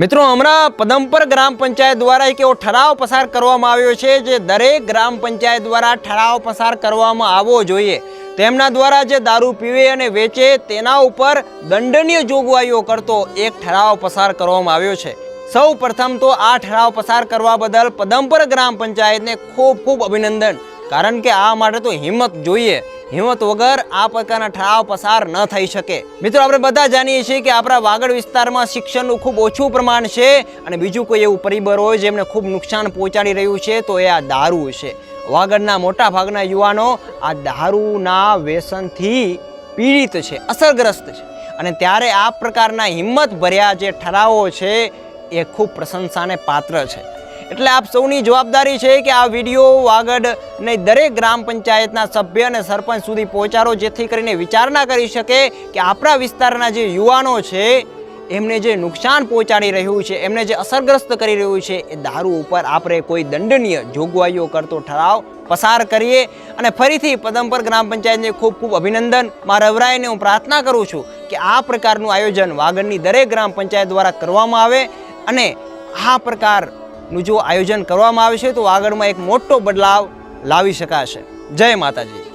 મિત્રો, હમણાં પદમપર ગ્રામ પંચાયત દ્વારા એક એવો ઠરાવ પસાર કરવામાં આવ્યો છે જે દરેક ગ્રામ પંચાયત દ્વારા ઠરાવ પસાર કરવામાં આવવો જોઈએ. તેમના દ્વારા જે દારૂ પીવે અને વેચે તેના ઉપર દંડનીય જોગવાઈઓ કરતો એક ઠરાવ પસાર કરવામાં આવ્યો છે. સૌ પ્રથમ તો આ ઠરાવ પસાર કરવા બદલ પદમપર ગ્રામ પંચાયતને ખૂબ ખૂબ અભિનંદન. કારણ કે આ માટે તો હિંમત જોઈએ. હિંમત વગર આ પ્રકારના ઠરાવ પસાર ન થઈ શકે. મિત્રો, આપણે બધા જાણીએ છીએ કે આપણા વાગડ વિસ્તારમાં શિક્ષણનું ખૂબ ઓછું પ્રમાણ છે અને બીજું કોઈ એવું પરિબળ હોય જેમને ખૂબ નુકસાન પહોંચાડી રહ્યું છે, તો એ આ દારૂ છે વાગડના મોટા ભાગના યુવાનો આ દારૂના વ્યસનથી પીડિત છે, અસરગ્રસ્ત છે. અને ત્યારે આ પ્રકારના હિંમત ભર્યા જે ઠરાવો છે, એ ખૂબ પ્રશંસાને પાત્ર છે. એટલે આપ સૌની જવાબદારી છે કે આ વીડિયો આગળ ને દરેક ગ્રામ પંચાયતના સભ્ય અને સરપંચ સુધી પહોંચાડો, જેથી કરીને વિચારણા કરી શકે કે આપણા વિસ્તારના જે યુવાનો છે, એમને જે નુકસાન પહોંચાડી રહ્યું છે, એમને જે અસરગ્રસ્ત કરી રહ્યું છે, એ દારૂ ઉપર આપણે કોઈ દંડનીય જોગવાઈઓ કરતો ઠરાવ પસાર કરીએ. અને ફરીથી પદમપર ગ્રામ પંચાયતને ખૂબ ખૂબ અભિનંદન. મારા અવરાયને હું પ્રાર્થના કરું છું કે આ પ્રકારનું આયોજન વાગડની દરેક ગ્રામ પંચાયત દ્વારા કરવામાં આવે અને આ પ્રકારનું જો આયોજન કરવામાં આવે છે, તો આગળમાં એક મોટો બદલાવ લાવી શકાશે. જય માતાજી.